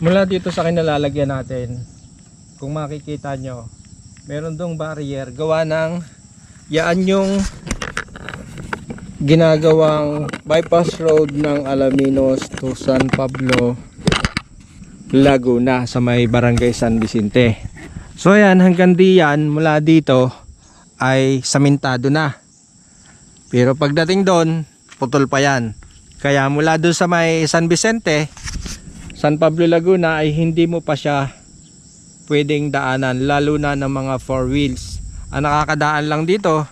Mula dito sa kinalalagyan natin, kung makikita nyo, meron dong barrier gawa ng yaan yung ginagawang bypass road ng Alaminos to San Pablo, Laguna sa may barangay San Vicente. So ayan, hanggang diyan mula dito ay samintado na. Pero pagdating doon, putol pa yan. Kaya mula doon sa may San Vicente, San Pablo Laguna ay hindi mo pa siya pwedeng daanan lalo na ng mga four wheels. Ang nakakadaan lang dito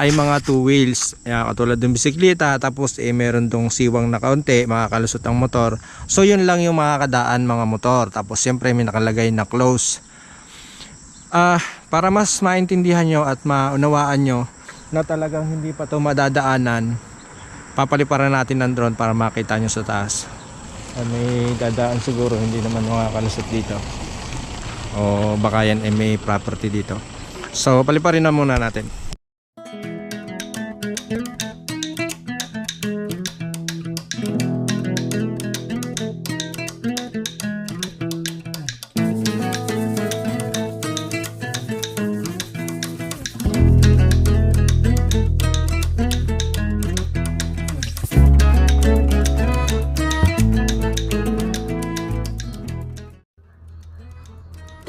ay mga two wheels. Ayan, katulad ng bisikleta tapos eh meron tong siwang na kaunti, makakalusot ang motor. So yun lang yung makakadaan mga motor. Tapos siyempre may nakalagay na close. Ah, para mas maintindihan nyo at maunawaan nyo na talagang hindi pa to madadaanan, papaliparan natin ng drone para makita nyo sa taas. Ah, may dadaan siguro, hindi naman makakalusot dito. O baka yan ay may property dito. So, paliparin na muna natin.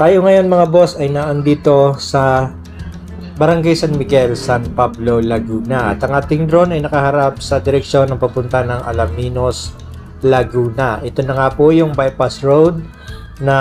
Tayo ngayon mga boss ay naandito sa Barangay San Miguel, San Pablo, Laguna. At ang ating drone ay nakaharap sa direksyon ng papunta ng Alaminos, Laguna. Ito na nga po yung bypass road na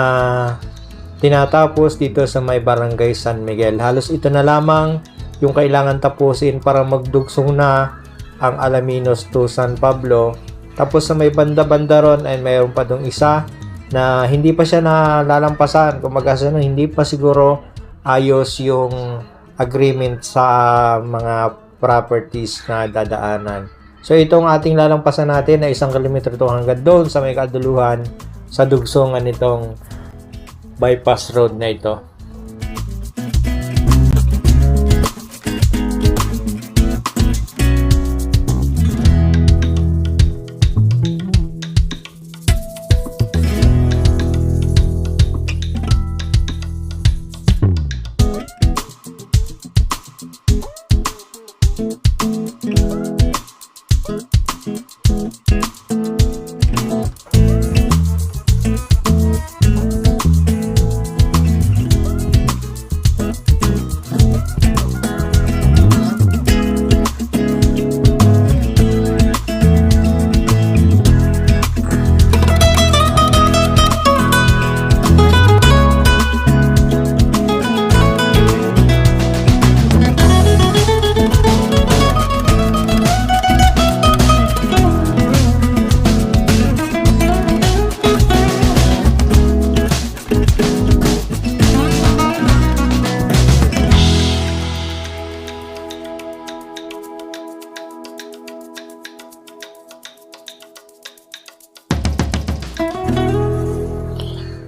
tinatapos dito sa may Barangay San Miguel. Halos ito na lamang yung kailangan tapusin para magdugsong na ang Alaminos to San Pablo. Tapos sa may banda-banda ron ay mayroon pa dong isa na hindi pa siya nalalampasan. Kumbaga sa hindi pa siguro ayos yung agreement sa mga properties na dadaanan. So itong ating lalampasan natin na isang kilometro to hanggang doon sa may kaduluhan sa dugsongan nitong bypass road na ito.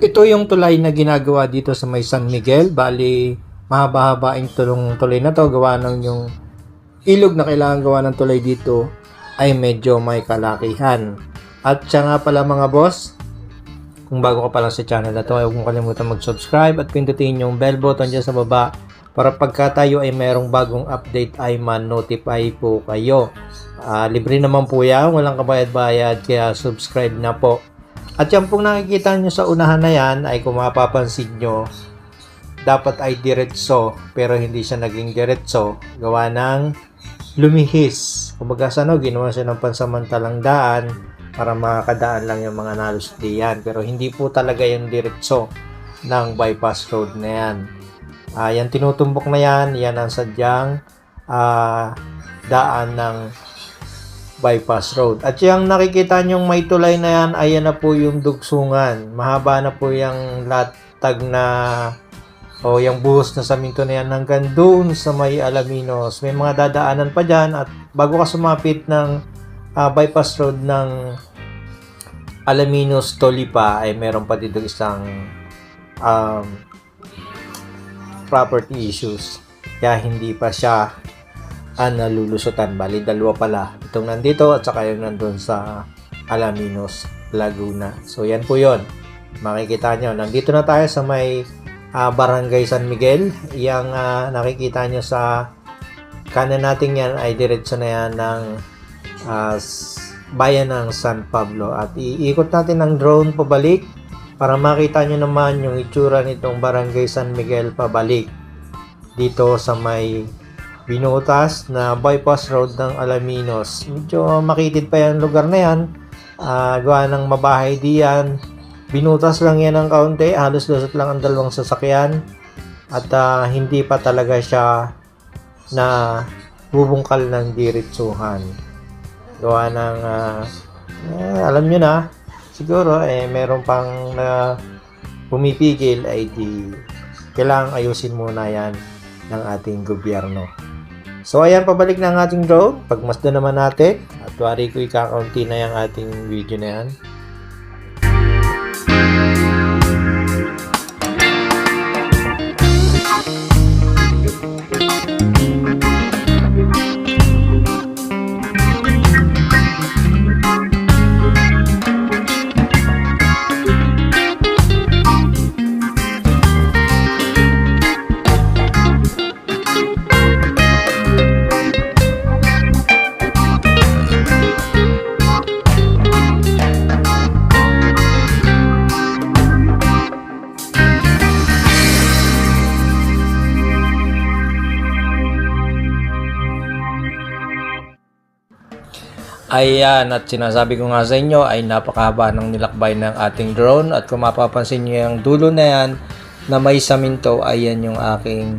Ito yung tulay na ginagawa dito sa may San Miguel. Bali, mahaba-haba yung tulong tulay na to. Gawa ng yung ilog na kailangan gawa ng tulay dito ay medyo may kalakihan. At siya nga pala mga boss, kung bago ka pa lang sa channel na to, huwag mong kalimutan mag-subscribe at pindutin yung bell button dyan sa baba para pagka tayo ay merong bagong update ay man-notify po kayo. Ah, libre naman po yan, walang kabayad-bayad, kaya subscribe na po. At yan pong nakikita nyo sa unahan na yan ay kung mapapansin nyo, dapat ay diretso pero hindi siya naging diretso. Gawa ng lumihis. Kumbaga sa ano, ginawa siya ng pansamantalang daan para makakadaan lang yung mga nalos diyan. Pero hindi po talaga yung diretso ng bypass road na yan. Ah, yan tinutumbok na yan, yan ang sadyang ah, daan ng bypass road. At yung nakikita nyong may tulay na yan, ayan na po yung dugsungan. Mahaba na po yung latag na o yung buhos na saminto na yan hanggang doon sa may Alaminos. May mga dadaanan pa dyan at bago ka sumapit ng ah, bypass road ng Alaminos Tolipa ay meron pa dito isang um, property issues. Kaya hindi pa siya ang nalulusutan. Bali, dalawa pala. Itong nandito at saka yung nandun sa Alaminos, Laguna. So, yan po yon makikita nyo. Nandito na tayo sa may ah, Barangay San Miguel. Yang ah, nakikita nyo sa kanan natin yan ay diretso na yan ng ah, s- bayan ng San Pablo. At iikot natin ng drone pabalik para makita nyo naman yung itsura nitong Barangay San Miguel pabalik dito sa may binutas na bypass road ng Alaminos. Medyo makitid pa yung lugar na yan. Ah, gawa ng mabahay diyan. Binutas lang yan ng kaunti. Halos lusot lang ang dalawang sasakyan. At ah, hindi pa talaga siya na bubungkal ng diretsuhan. Gawa ng ah, eh, alam nyo na, siguro eh meron pang na pumipigil ay di kailangang ayusin muna yan ng ating gobyerno. So ayan, pabalik na ang ating drone. Pagmasdan naman natin. At wari ko ikakaunti na yung ating video na yan. Ayan, at sinasabi ko nga sa inyo ay napakahaba ng nilakbay ng ating drone at kung mapapansin nyo yung dulo na yan na may saminto, ayan yung aking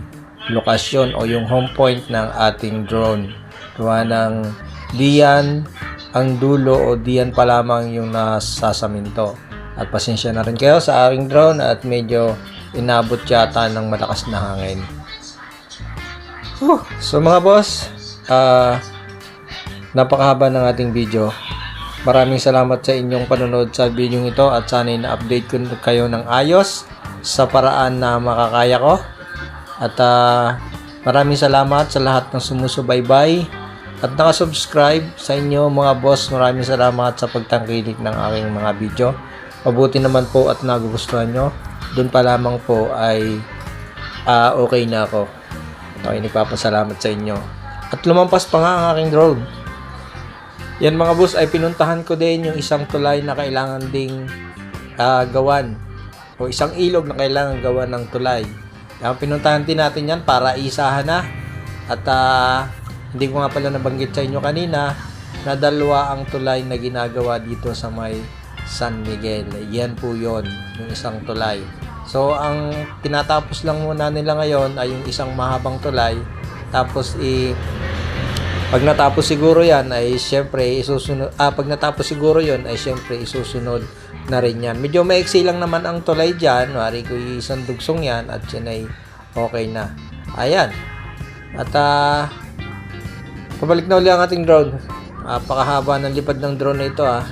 lokasyon o yung home point ng ating drone. Gawa ng diyan ang dulo o diyan pa lamang yung nasasaminto. At pasensya na rin kayo sa aking drone at medyo inabot yata ng malakas na hangin. Whew. So mga boss, ah napakahaba ng ating video. Maraming salamat sa inyong panonood sa video ito at sana'y na-update ko kayo ng ayos sa paraan na makakaya ko. At ah, maraming salamat sa lahat ng sumusubaybay at nakasubscribe sa inyo mga boss. Maraming salamat sa pagtangkilik ng aking mga video. Mabuti naman po at nagugustuhan nyo. Doon pa lamang po ay ah, okay na ako. Okay, nagpapasalamat sa inyo. At lumampas pa nga ang aking drone. Yan mga boss ay pinuntahan ko din yung isang tulay na kailangan ding ah, gawan o isang ilog na kailangan gawan ng tulay. Yan, pinuntahan din natin yan para isahan na at ah, hindi ko nga pala nabanggit sa inyo kanina na dalawa ang tulay na ginagawa dito sa may San Miguel. Yan po yon yung isang tulay. So, ang tinatapos lang muna nila ngayon ay yung isang mahabang tulay tapos i pag natapos siguro yan ay syempre isusunod ah pag natapos siguro yon ay syempre isusunod na rin yan. Medyo maiksi lang naman ang tulay diyan, wari ko isang dugsong yan at yan ay okay na. Ayan. At ah pabalik na uli ang ating drone. Napakahaba ng lipad ng drone na ito ah.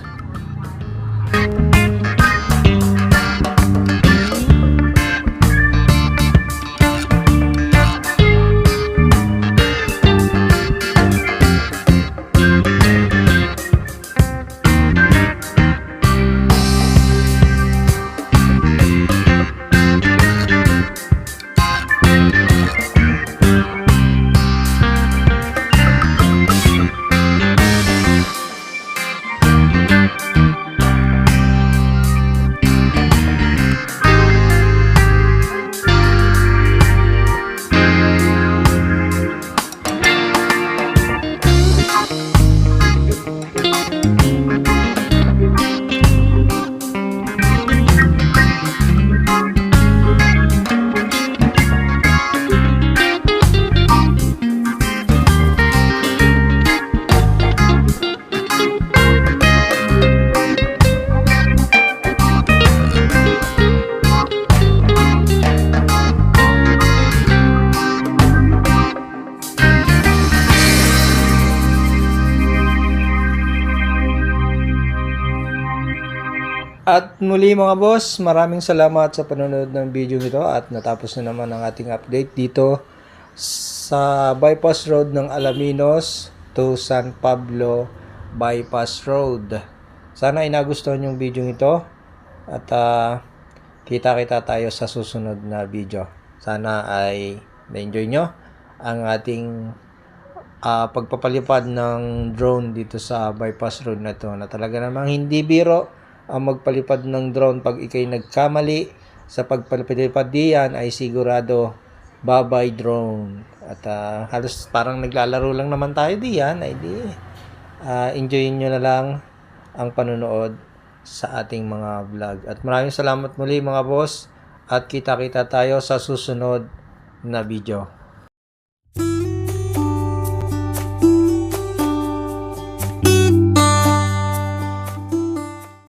At muli mga boss, maraming salamat sa panonood ng video nito at natapos na naman ang ating update dito sa bypass road ng Alaminos to San Pablo bypass road. Sana ay nagustuhan yung video ito at ah, Kita-kita tayo sa susunod na video. Sana ay na-enjoy nyo ang ating ah, pagpapalipad ng drone dito sa bypass road na to na talaga namang hindi biro ang magpalipad ng drone pag ikay nagkamali sa pagpalipad diyan ay sigurado bye-bye drone. At ah, halos parang naglalaro lang naman tayo diyan ay di ah, enjoyin nyo na lang ang panonood sa ating mga vlog. At maraming salamat muli mga boss. At kita-kita tayo sa susunod na video